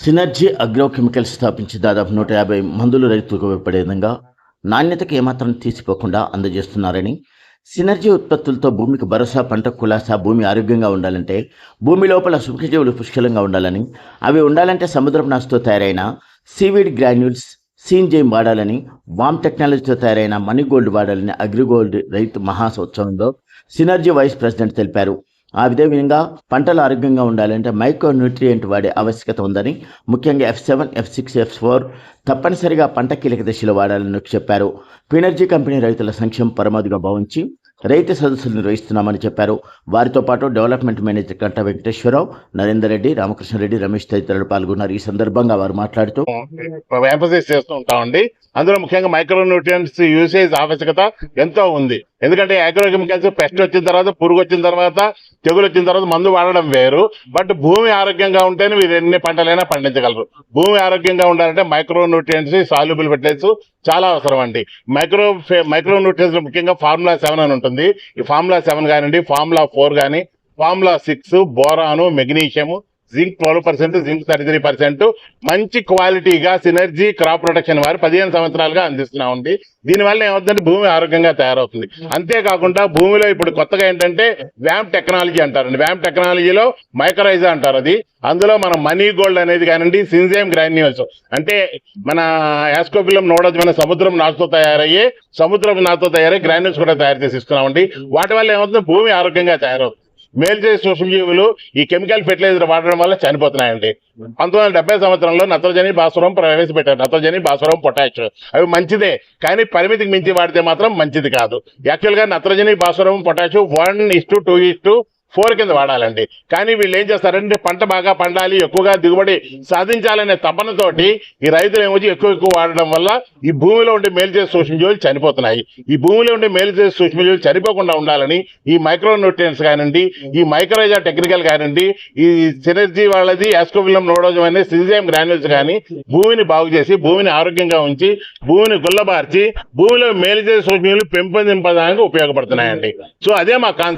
Synergy agrochemicals స్థాపించి దాదాపు నూట యాభై మందులు రైతులకు ఉపయోగపడే విధంగా నాణ్యతకు ఏమాత్రం తీసిపోకుండా అందజేస్తున్నారని సినర్జీ ఉత్పత్తులతో భూమికి భరోసా పంట కులాసా భూమి ఆరోగ్యంగా ఉండాలంటే భూమి లోపల సూక్ష్మజీవులు పుష్కలంగా ఉండాలని అవి ఉండాలంటే సముద్రపు నాసుతో తయారైన సీవీడ్ గ్రాన్యూల్స్ సీన్జైమ్ వాడాలని వామ్ టెక్నాలజీతో తయారైన మనీ గోల్డ్ వాడాలని అగ్రిగోల్డ్ రైతు మహాసోత్సవంలో సినర్జీ వైస్ ప్రెసిడెంట్ తెలిపారు. ఆ విధంగా పంటలు ఆరోగ్యంగా ఉండాలంటే మైక్రో న్యూట్రియంట్ వాడే ఆవశ్యకత ఉందని ముఖ్యంగా F seven F six F four తప్పనిసరిగా పంట కీలక దశలో వాడాలని చెప్పారు. పినర్జీ కంపెనీ రైతుల సంక్షేమం పరమాదిగా భావించి రైతు సదస్సులు నిర్వహిస్తున్నామని చెప్పారు. వారితో పాటు డెవలప్మెంట్ మేనేజర్ కంట వెంకటేశ్వరరావు నరేందర్ రెడ్డి రామకృష్ణారెడ్డి రమేష్ తదితరులు పాల్గొన్నారు. ఈ సందర్భంగా వారు మాట్లాడుతూ ఎంఫసైజ్ చేస్తూ ఉంటామండి. అందులో ముఖ్యంగా మైక్రో న్యూట్రియన్స్ యూసేజ్ ఆవశ్యకత ఎంతో ఉంది. ఎందుకంటే అగ్రోకెమికల్స్ పెస్ట్ వచ్చిన తర్వాత పురుగు వచ్చిన తర్వాత తెగులు వచ్చిన తర్వాత మందు వాడడం వేరు. బట్ భూమి ఆరోగ్యంగా ఉంటేనే మీరు ఎన్ని పంటలైనా పండించగలరు. భూమి ఆరోగ్యంగా ఉండాలంటే మైక్రో న్యూట్రియన్స్ సాల్యుబుల్ ఫెర్టిలైజర్స్ చాలా అవసరం అండి. మైక్రో మైక్రో న్యూట్రియన్స్ ముఖ్యంగా ఫార్ములా సెవెన్ అని ఉంటుంది. ఈ ఫార్ములా సెవెన్ కానివ్వండి ఫార్ములా ఫోర్ కానీ formula six boron magnesium zinc twelve percent zinc thirty three percent మంచి క్వాలిటీగా సినర్జీ క్రాప్ ప్రొటెక్షన్ వారు పదిహేను సంవత్సరాలుగా అందిస్తున్నామండి. దీనివల్ల ఏమవుతుందంటే భూమి ఆరోగ్యంగా తయారవుతుంది. అంతేకాకుండా భూమిలో ఇప్పుడు కొత్తగా ఏంటంటే వ్యామ్ టెక్నాలజీ అంటారండి. వ్యామ్ టెక్నాలజీలో మైక్రైజా అంటారు అది. అందులో మన మనీ గోల్డ్ అనేది కానివ్వండి సింజేమ్ గ్రాన్యూల్స్ అంటే మన యాస్కోపిలం మన సముద్రం నాతో తయారయ్యే సముద్రం నాతో తయారయ్యే గ్రాన్యూల్స్ కూడా తయారు చేసి ఇస్తున్నామండి. వాటి వల్ల ఏమవుతుంది భూమి ఆరోగ్యంగా తయారవుతుంది. మేలు చేసే సూక్ష్మజీవులు ఈ కెమికల్ ఫెర్టిలైజర్ వాడడం వల్ల చనిపోతున్నాయండి. పంతొమ్మిది వందల డెబ్బై సంవత్సరంలో నత్రజని భాస్వరం ప్రవేశపెట్టారు. నత్రజని భాస్వరం పొటాష్. అవి మంచిదే కానీ పరిమితికి మించి వాడితే మాత్రం మంచిది కాదు. యాక్చువల్గా నత్రజని భాస్వరం potash one is to two is to four కింద వాడాలండి. కానీ వీళ్ళు ఏం చేస్తారంటే పంట బాగా పండాలి ఎక్కువగా దిగుబడి సాధించాలనే తపనతోటి ఈ రైతులు ఏమొచ్చి ఎక్కువ ఎక్కువ వాడడం వల్ల ఈ భూమిలో ఉండే మేలు చేసే సూక్ష్మజీవులు చనిపోతున్నాయి. ఈ భూమిలో ఉండే మేలు చేసే సూక్ష్మజీవులు చనిపోకుండా ఉండాలని ఈ మైక్రో న్యూట్రియన్స్ కానివ్వండి ఈ మైక్రోజా టెక్నికల్ కానివ్వండి ఈ సినర్జీ వాళ్ళది యాస్కోవిలం నోడోజం అనే సిజిఎం గ్రాన్యూల్స్ కానీ భూమిని బాగు చేసి భూమిని ఆరోగ్యంగా ఉంచి భూమిని గుల్లబార్చి భూమిలో మేలు చేసే సూక్ష్మజీవులు పెంపొందింపడానికి ఉపయోగపడుతున్నాయండి. సో అదే మా కాన్సెప్ట్.